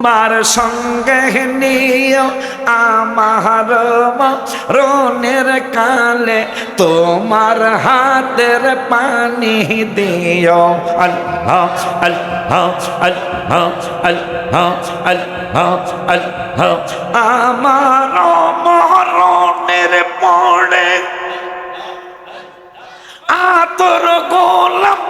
আমার সঙ্গে নিও আমার রনের কালে, তোমার হাতের পানি দিও। আমার মরণের পড়ে আতর গোলাম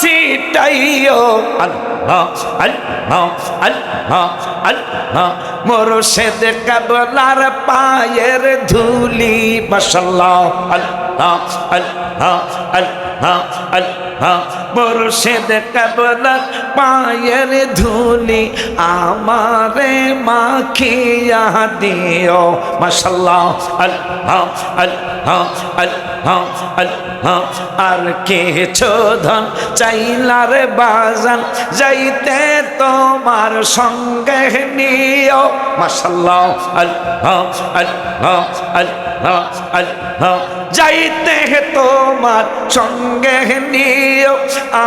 সিটাইও আল্লাহ আল্লাহ আল্লাহ আল্লাহ। মোরশেদ কাবলার পায়ের ধুলি মাশাল্লাহ আল্লাহ আল্লাহ আল্লাহ আল্লাহ। মোরশেদ কাবলার পায়ের ধুলি আমারে মাখিয়া দিও মাশাল্লাহ আল্লাহ আল্লাহ আল্লাহ আল্লাহ। আর কিছু ধন চাইলার বাজান, যাইতে তোমার সঙ্গে নিও। আল্লাহ আল্লাহ যাইতে তোমার সঙ্গে নিও।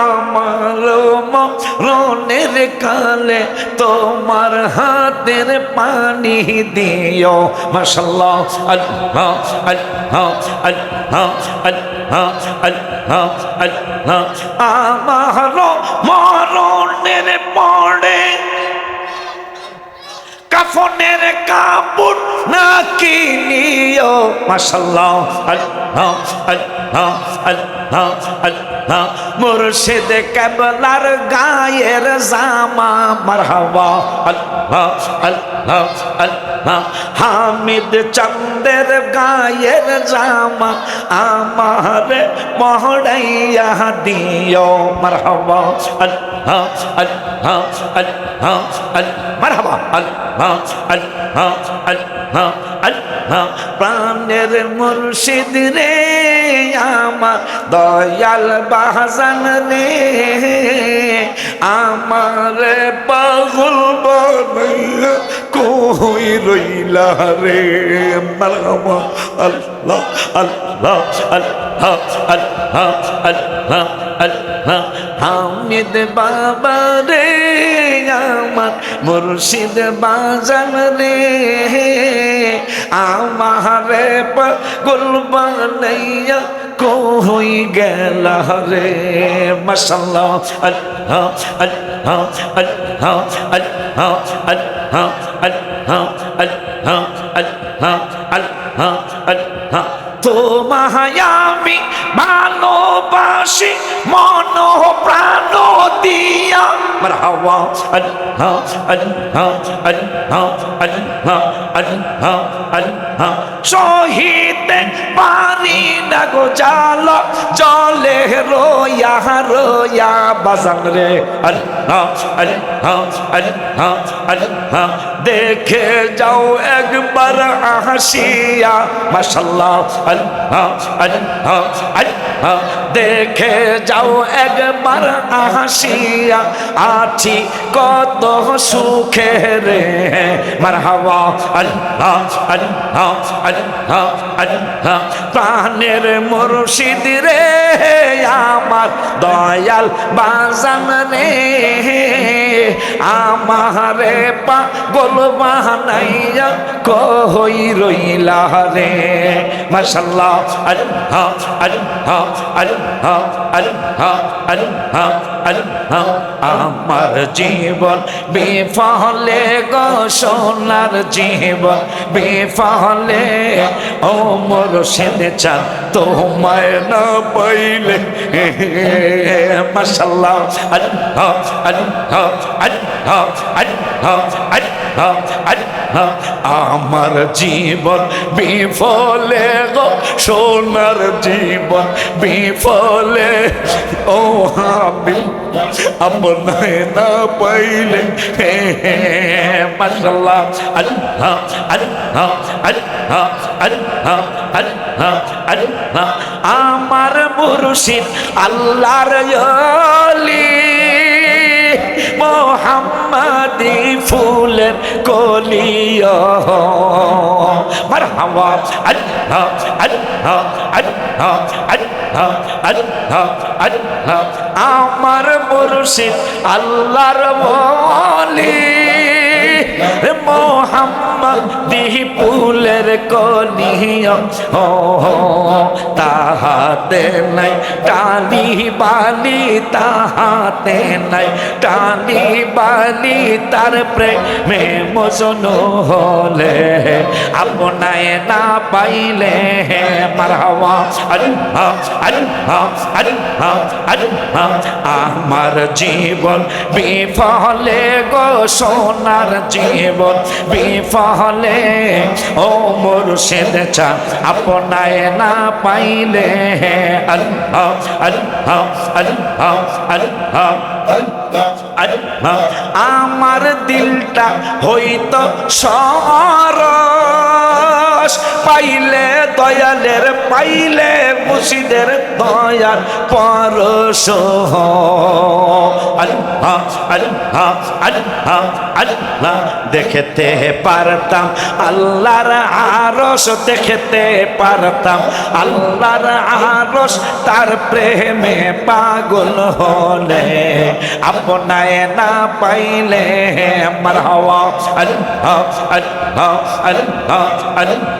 আমার মরণের কালে তোমার হাতের পানি দিও। মাশাল্লাহ আল্লাহ আল্লাহ আল্লাহ আল্লাহ আল্লাহ আল্লাহ। আমার মরণের পড়ে কাফনের কাপড় না কিনিও। মাশাল্লাহ আল্লাহ আল্লাহ আল্লাহ আল্লাহ। মুর্শিদ কেবলার গায়ের জামা, মারহাবা, আল্লাহ আল্লাহ আল্লাহ, হামিদ চন্দের গায়ের জামা, আমার মহড়াইয়া দিও, মারহাবা, আল্লাহ আল্লাহ আল্লাহ আল্লাহ, মারহাবা, আল্লাহ আল্লাহ আল্লাহ প্রাণের মুর্শিদ রে, আমার দয়াল বাহাজান রে, আমার পাগল কই রইলা রে? হামিদ বাবা রে, আমার মুর্শিদ বাজান রে। আমার পাগল বানাইয়া কই গেল রে মশাল্লাহ আল্লাহ আল্লাহ আল্লাহ আল্লাহ আল্লাহ আল্লাহ আল্লাহ আল্লাহ আল্লাহ আল্লাহ তোমায় আমি ভালোবাসি মন প্রাণ দিয়া মারহাবা আল্লাহ আল্লাহ আল্লাহ আল্লাহ আল্লাহ আল্লাহ। শহীদ পারি না গো জাল, জলে রোয়া রোয়া বাজান রে। আল্লাহ আল্লাহ আল্লাহ আল্লাহ। দেখে যাও একবার হাসিয়া মাশাল্লাহ আল্লাহ আল্লাহ আল্লাহ। দেখে যাও একবার হাসিয়া আছি কত সুখে রে। মারহাবা প্রাণের মুর্শিদ রে, আমার দয়াল বাজান রে, আমার পাগল কই রইলা রে। মশাল্লাহ আরে হা আরে হা আরে হা আরে হা আল্লাহ আমার জীবন বিফলে গো সোনার জীবন বিফলে। ও মোর সেনে চান তোমায় না পাইলে। মাশাল্লাহ আল্লাহ আল্লাহ আমার জীবন বিফলে গো, সোনার জীবন বিফলে। ও আমি আপনায় না পাইলে। মাশাল্লাহ আল্লাহ আল্লাহ আল্লাহ আল্লাহ আল্লাহ আল্লাহ। আমার মুর্শিদ আল্লাহর অলি মোহাম্মদি ফুলের কলিয়া মারহাবা আল্লাহ আল্লাহ আল্লাহ আল্লাহ আল্লাহ আল্লাহ। আমার মুর্শিদ আল্লাহর বলি মোহাম্মদ, দিহি ফুলের কলিয়া ও হো তাহাতে নাই। টালি বালি তাহাতে নাই। টালি বালি তার প্রেমে মজনু হলে আপনায় না পাইলে মারহাওয়া আল্লাহ আল্লাহ আল্লাহ আল্লাহ, আমার জীবন বিফলে গো, সোনার জীবন বিফলে ও মুর্শিদ চা আপনায় না পাইলে। আল্লাহ আল্লাহ আল্লাহ আল্লাহ আমার দিলটা হইতো সরস পাইলে দয়ালের, পাইলে মুসিদের দয়াল পরশ আল্লাহ পারতাম, আল্লাহর আরস দেখতে পারতাম, আল্লাহর আরস তার প্রেমে পাগল হলে, আপনায় না পাইলে আমার হওয়া। আল্লাহ আল্লাহ আল্লাহ আল্লাহ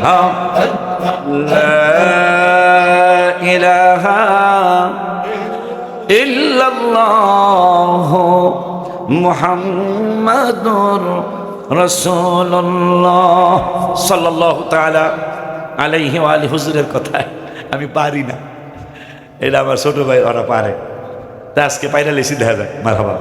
মুহাম্মাদুর রাসূলুল্লাহ সাল্লাল্লাহু তাআলা আলাইহি আলিহি হুজুরের কথায়, আমি পারি না। এটা আমার ছোট ভাই, ওরা পারে। তা আজকে পাইরা লেসি দেখা যায় মারহাবা।